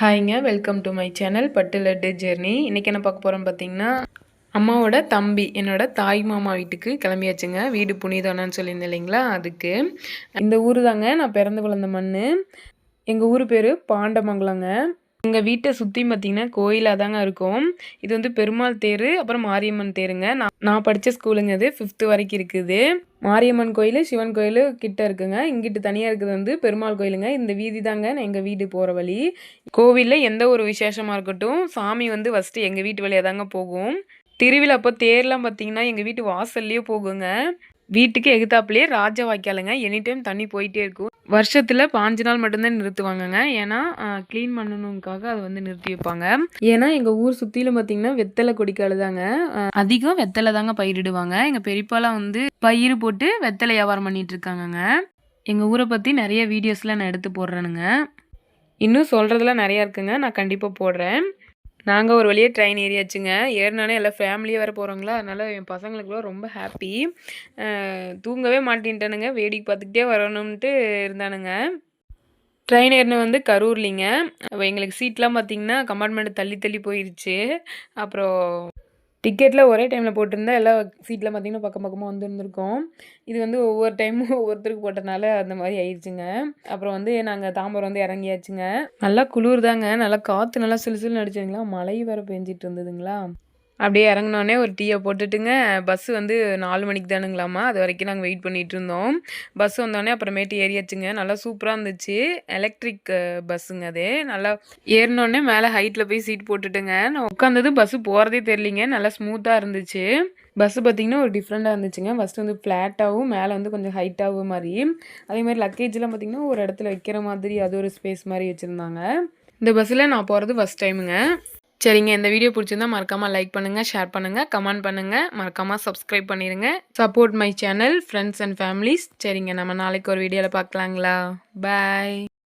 ஹாய்ங்க welcome to my channel Pattu Laddu journey. இன்றைக்கி என்ன பார்க்க போகிறோம் பார்த்தீங்கன்னா அம்மாவோட தம்பி என்னோட தாய் மாமா வீட்டுக்கு கிளம்பியாச்சுங்க. வீடு புனிதம்னு சொல்லியிருந்தேன் இல்லைங்களா? அதுக்கு. இந்த ஊர் தாங்க நான் பிறந்து வளர்ந்த மண் எங்கள் ஊர் பேர் பாண்டமங்கலங்க. எங்கள் வீட்டை சுற்றி பார்த்தீங்கன்னா கோயிலாக தாங்க இருக்கும். இது வந்து பெருமாள் தேர் அப்புறம் மாரியம்மன் தேருங்க. நான் நான் படித்த ஸ்கூலுங்க இது ஃபிஃப்த்து வரைக்கும் இருக்குது. மாரியம்மன் கோயில் சிவன் கோயில் கிட்ட இருக்குங்க. இங்கிட்டு தனியாக இருக்குது வந்து பெருமாள் கோயிலுங்க. இந்த வீதி தாங்க எங்கள் வீடு போகிற வழி. கோவிலில் எந்த ஒரு விசேஷமாக இருக்கட்டும் சாமி வந்து ஃபஸ்ட்டு எங்கள் வீட்டு வழியாக தாங்க போகும். திருவிழா அப்போ தேர்லாம் பார்த்தீங்கன்னா எங்கள் வீட்டு வாசல்லையே போகுங்க. வீட்டுக்கு எகுத்தாப்புலேயே ராஜ வாய்க்காலுங்க. எனி டைம் தண்ணி போயிட்டே இருக்கும். வருஷத்தில் பாஞ்சு நாள் மட்டும்தான் நிறுத்துவாங்கங்க. ஏன்னா க்ளீன் பண்ணணுங்காக அதை வந்து நிறுத்தி வைப்பாங்க. ஏன்னா எங்கள் ஊர் சுற்றிலும் பார்த்தீங்கன்னா வெத்தலை கொடிக்கால் தாங்க அதிகம் வெத்தலை தாங்க பயிரிடுவாங்க. எங்கள் பெரியப்பாலாம் வந்து பயிர் போட்டு வெத்தலை வியாபாரம் பண்ணிட்டு இருக்காங்கங்க. எங்கள் ஊரை பற்றி நிறைய வீடியோஸ்லாம் நான் எடுத்து போடுறேனுங்க. இன்னும் சொல்கிறதுலாம் நிறையா இருக்குங்க. நான் கண்டிப்பாக போடுறேன். நாங்கள் ஒரு வழியாக ட்ரெயின் ஏறியாச்சுங்க. ஏறினானே எல்லாம் ஃபேமிலியாக வேறு போகிறோங்களா அதனால் என் பசங்களுக்குலாம் ரொம்ப ஹாப்பி தூங்கவே மாட்டேன்ட்டானுங்க. வேடிக்கை பார்த்துக்கிட்டே வரணும்ன்ட்டு இருந்தானுங்க. ட்ரெயின் ஏறின வந்து கரூர்லிங்க. எங்களுக்கு சீட்லாம் பார்த்திங்கன்னா கம்பார்ட்மெண்ட் தள்ளி தள்ளி போயிடுச்சு அப்புறம் டிக்கெட்டில் ஒரே டைமில் போட்டிருந்தா எல்லா சீட்டில் பார்த்திங்கன்னா பக்கம் பக்கமாக வந்துருந்துருக்கோம் இது வந்து ஒவ்வொரு டைமும் ஒவ்வொருத்தருக்கு போட்டனால அந்த மாதிரி ஆயிடுச்சுங்க அப்புறம் வந்து நாங்கள் தாம்பரம் வந்து இறங்கியாச்சுங்க. நல்லா குளிர் தாங்க நல்லா காற்று நல்லா சிலு சிலு அடிச்சுங்களா மழை வேறு பெஞ்சிட்டு இருந்ததுங்களா? அப்படியே இறங்கினோடனே ஒரு டீயை போட்டுட்டுங்க. பஸ்ஸு வந்து நாலு மணிக்கு தானுங்களாமா அது வரைக்கும் நாங்கள் வெயிட் பண்ணிகிட்டு இருந்தோம். பஸ் வந்தோடனே அப்புறமேட்டு ஏறியாச்சுங்க. நல்லா சூப்பராக இருந்துச்சு. எலக்ட்ரிக் பஸ்ஸுங்க அது. நல்லா ஏறினோடனே மேலே ஹைட்டில் போய் சீட் போட்டுட்டுங்க. நான் உட்காந்தது பஸ்ஸு போகிறதே தெரியலிங்க. நல்லா ஸ்மூத்தாக இருந்துச்சு. பஸ்ஸு பார்த்திங்கன்னா ஒரு டிஃப்ரெண்ட்டாக இருந்துச்சுங்க. ஃபஸ்ட்டு வந்து ஃப்ளாட்டாகவும் மேலே வந்து கொஞ்சம் ஹைட்டாகவும் மாதிரி. அதே மாதிரி லக்கேஜ்லாம் பார்த்திங்கன்னா ஒரு இடத்துல வைக்கிற மாதிரி அது ஒரு ஸ்பேஸ் மாதிரி வச்சுருந்தாங்க. இந்த பஸ்ஸில் நான் போகிறது ஃபஸ்ட் டைமுங்க சரிங்க இந்த வீடியோ பிடிச்சிருந்தா மறக்காமல் லைக் பண்ணுங்கள் ஷேர் பண்ணுங்கள் கமெண்ட் பண்ணுங்கள் மறக்காமல் சப்ஸ்கிரைப் பண்ணிடுங்க support my channel friends and families சரிங்க நம்ம நாளைக்கு ஒரு வீடியோவில் பார்க்கலாங்களா? பாய்